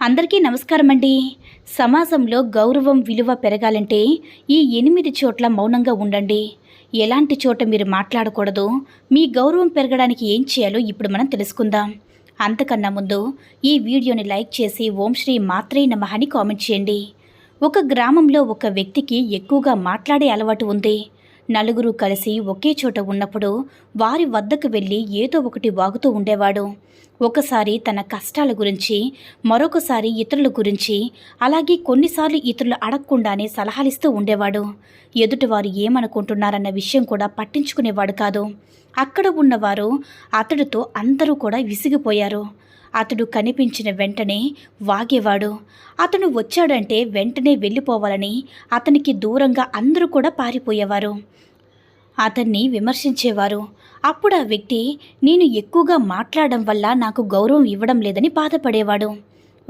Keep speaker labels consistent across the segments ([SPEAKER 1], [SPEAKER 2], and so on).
[SPEAKER 1] అందరికీ నమస్కారం అండి సమాజంలో గౌరవం విలువ పెరగాలంటే ఈ ఎనిమిది చోట్ల మౌనంగా ఉండండి. ఎలాంటి చోట మీరు మాట్లాడకూడదు. మీ గౌరవం పెరగడానికి ఏం చేయాలో ఇప్పుడు మనం తెలుసుకుందాం. అంతకన్నా ముందు ఈ వీడియోని లైక్ చేసి ఓం శ్రీ మాత్రే నమహని కామెంట్ చేయండి. ఒక గ్రామంలో ఒక వ్యక్తికి ఎక్కువగా మాట్లాడే అలవాటు ఉంది. నలుగురు కలిసి ఒకే చోట ఉన్నప్పుడు వారి వద్దకు వెళ్ళి ఏదో ఒకటి వాగుతూ ఉండేవాడు. ఒకసారి తన కష్టాల గురించి మరొకసారి ఇతరుల గురించి అలాగే కొన్నిసార్లు ఇతరులు అడగకుండానే సలహాలిస్తూ ఉండేవాడు. ఎదుటివారు ఏమనుకుంటున్నారన్న విషయం కూడా పట్టించుకునేవాడు కాదు. అక్కడ ఉన్నవారు అతడితో అందరూ కూడా విసిగిపోయారు. అతడు కనిపించిన వెంటనే వాగేవాడు. అతను వచ్చాడంటే వెంటనే వెళ్ళిపోవాలని అతనికి దూరంగా అందరూ కూడా పారిపోయేవారు. అతన్ని విమర్శించేవారు. అప్పుడు ఆ వ్యక్తి నేను ఎక్కువగా మాట్లాడడం వల్ల నాకు గౌరవం ఇవ్వడం లేదని బాధపడేవాడు.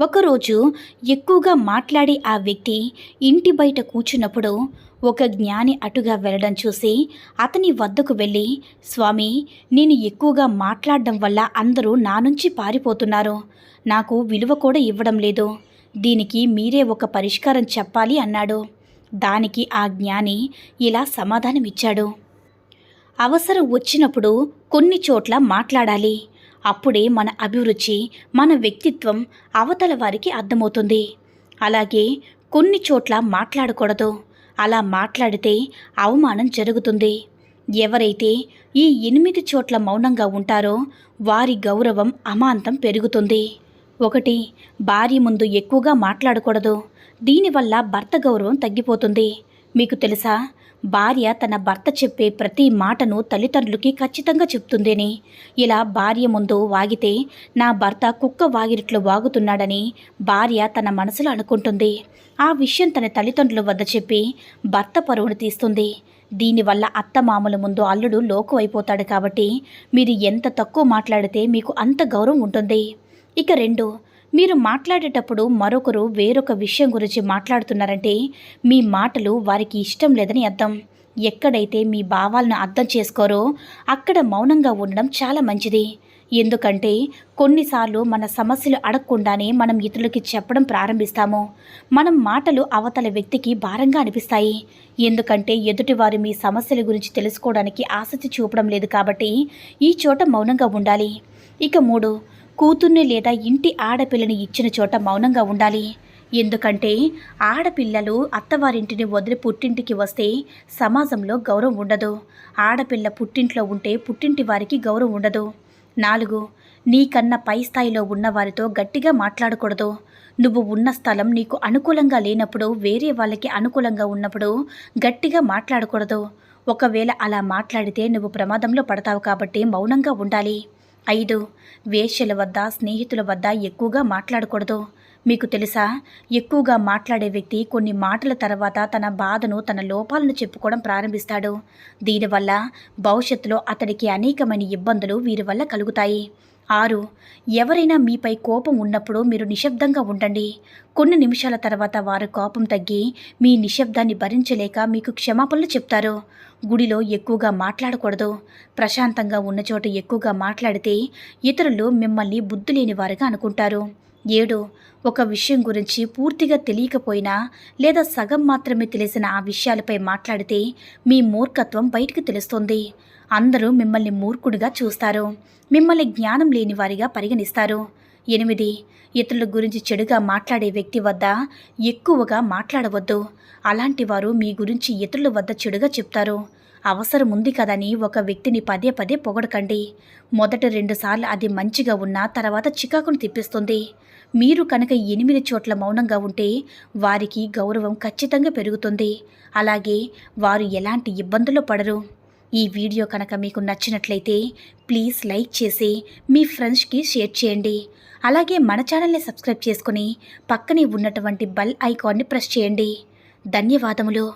[SPEAKER 1] ఒకరోజు ఎక్కువగా మాట్లాడే ఆ వ్యక్తి ఇంటి బయట కూర్చున్నప్పుడు ఒక జ్ఞాని అటుగా వెళ్ళడం చూసి అతని వద్దకు వెళ్ళి స్వామి నేను ఎక్కువగా మాట్లాడడం వల్ల అందరూ నా నుంచి పారిపోతున్నారు. నాకు విలువ కూడా ఇవ్వడం లేదు. దీనికి మీరే ఒక పరిష్కారం చెప్పాలి అన్నాడు. దానికి ఆ జ్ఞాని ఇలా సమాధానమిచ్చాడు. అవసరం వచ్చినప్పుడు కొన్ని చోట్ల మాట్లాడాలి. అప్పుడే మన అభిరుచి మన వ్యక్తిత్వం అవతల వారికి అర్థమవుతుంది. అలాగే కొన్ని చోట్ల మాట్లాడకూడదు. అలా మాట్లాడితే అవమానం జరుగుతుంది. ఎవరైతే ఈ ఎనిమిది చోట్ల మౌనంగా ఉంటారో వారి గౌరవం అమాంతం పెరుగుతుంది. ఒకటి భార్య ముందు ఎక్కువగా మాట్లాడకూడదు. దీనివల్ల భర్త గౌరవం తగ్గిపోతుంది. మీకు తెలుసా? భార్య తన భర్త చెప్పే ప్రతి మాటను తల్లిదండ్రులకి ఖచ్చితంగా చెప్తుందని? ఇలా భార్య ముందు వాగితే నా భర్త కుక్క వాగిరిట్లో వాగుతున్నాడని భార్య తన మనసులో అనుకుంటుంది. ఆ విషయం తన తల్లిదండ్రుల వద్ద చెప్పి భర్త పరువును తీస్తుంది. దీనివల్ల అత్తమామల ముందు అల్లుడు లోకు అయిపోతాడు కాబట్టి మీరు ఎంత తక్కువ మాట్లాడితే మీకు అంత గౌరవం ఉంటుంది. ఇక రెండు మీరు మాట్లాడేటప్పుడు మరొకరు వేరొక విషయం గురించి మాట్లాడుతున్నారంటే మీ మాటలు వారికి ఇష్టం లేదని అర్థం. ఎక్కడైతే మీ భావాలను అర్థం చేసుకోరో అక్కడ మౌనంగా ఉండడం చాలా మంచిది. ఎందుకంటే కొన్నిసార్లు మన సమస్యలు అడగకుండానే మనం ఇతరులకి చెప్పడం ప్రారంభిస్తాము. మనం మాటలు అవతల వ్యక్తికి భారంగా అనిపిస్తాయి. ఎందుకంటే ఎదుటివారు మీ సమస్యల గురించి తెలుసుకోవడానికి ఆసక్తి చూపడం లేదు కాబట్టి ఈ చోట మౌనంగా ఉండాలి. ఇక మూడు కూతుర్ని లేదా ఇంటి ఆడపిల్లని ఇచ్చిన చోట మౌనంగా ఉండాలి. ఎందుకంటే ఆడపిల్లలు అత్తవారింటిని వదిలి పుట్టింటికి వస్తే సమాజంలో గౌరవం ఉండదు. ఆడపిల్ల పుట్టింట్లో ఉంటే పుట్టింటి వారికి గౌరవం ఉండదు. నాలుగు నీకన్నా పై స్థాయిలో ఉన్న వారితో గట్టిగా మాట్లాడకూడదు. నువ్వు ఉన్న స్థలం నీకు అనుకూలంగా లేనప్పుడు వేరే వాళ్ళకి అనుకూలంగా ఉన్నప్పుడు గట్టిగా మాట్లాడకూడదు. ఒకవేళ అలా మాట్లాడితే నువ్వు ప్రమాదంలో పడతావు కాబట్టి మౌనంగా ఉండాలి. ఐదు. వేశ్యల వద్ద స్నేహితుల వద్ద ఎక్కువగా మాట్లాడకూడదు. మీకు తెలుసా? ఎక్కువగా మాట్లాడే వ్యక్తి కొన్ని మాటల తర్వాత తన బాధను తన లోపాలను చెప్పుకోవడం ప్రారంభిస్తాడు. దీనివల్ల భవిష్యత్తులో అతడికి అనేకమైన ఇబ్బందులు వీరి వల్ల కలుగుతాయి. ఆరు ఎవరైనా మీపై కోపం ఉన్నప్పుడు మీరు నిశ్శబ్దంగా ఉండండి. కొన్ని నిమిషాల తర్వాత వారు కోపం తగ్గి మీ నిశ్శబ్దాన్ని భరించలేక మీకు క్షమాపణలు చెప్తారు. గుడిలో ఎక్కువగా మాట్లాడకూడదు. ప్రశాంతంగా ఉన్న చోట ఎక్కువగా మాట్లాడితే ఇతరులు మిమ్మల్ని బుద్ధి లేని వారుగా అనుకుంటారు. ఏడు ఒక విషయం గురించి పూర్తిగా తెలియకపోయినా లేదా సగం మాత్రమే తెలిసిన ఆ విషయాలపై మాట్లాడితే మీ మూర్ఖత్వం బయటకు తెలుస్తుంది. అందరూ మిమ్మల్ని మూర్ఖుడిగా చూస్తారు. మిమ్మల్ని జ్ఞానం లేని వారిగా పరిగణిస్తారు. ఎనిమిది ఇతరుల గురించి చెడుగా మాట్లాడే వ్యక్తి వద్ద ఎక్కువగా మాట్లాడవద్దు. అలాంటి వారు మీ గురించి ఇతరుల వద్ద చెడుగా చెప్తారు. అవసరం ఉంది కదని ఒక వ్యక్తిని పదే పదే పొగడకండి. మొదట రెండుసార్లు అది మంచిగా ఉన్నా తర్వాత చికాకును తిప్పిస్తుంది. మీరు కనుక ఎనిమిది చోట్ల మౌనంగా ఉంటే వారికి గౌరవం ఖచ్చితంగా పెరుగుతుంది. అలాగే వారు ఎలాంటి ఇబ్బందులు పడరు. ఈ వీడియో కనుక మీకు నచ్చినట్లయితే ప్లీజ్ లైక్ చేసి మీ ఫ్రెండ్స్కి షేర్ చేయండి. అలాగే మన ఛానల్ని సబ్స్క్రైబ్ చేసుకుని పక్కనే ఉన్నటువంటి బెల్ ఐకాన్ని ప్రెస్ చేయండి. ధన్యవాదములు.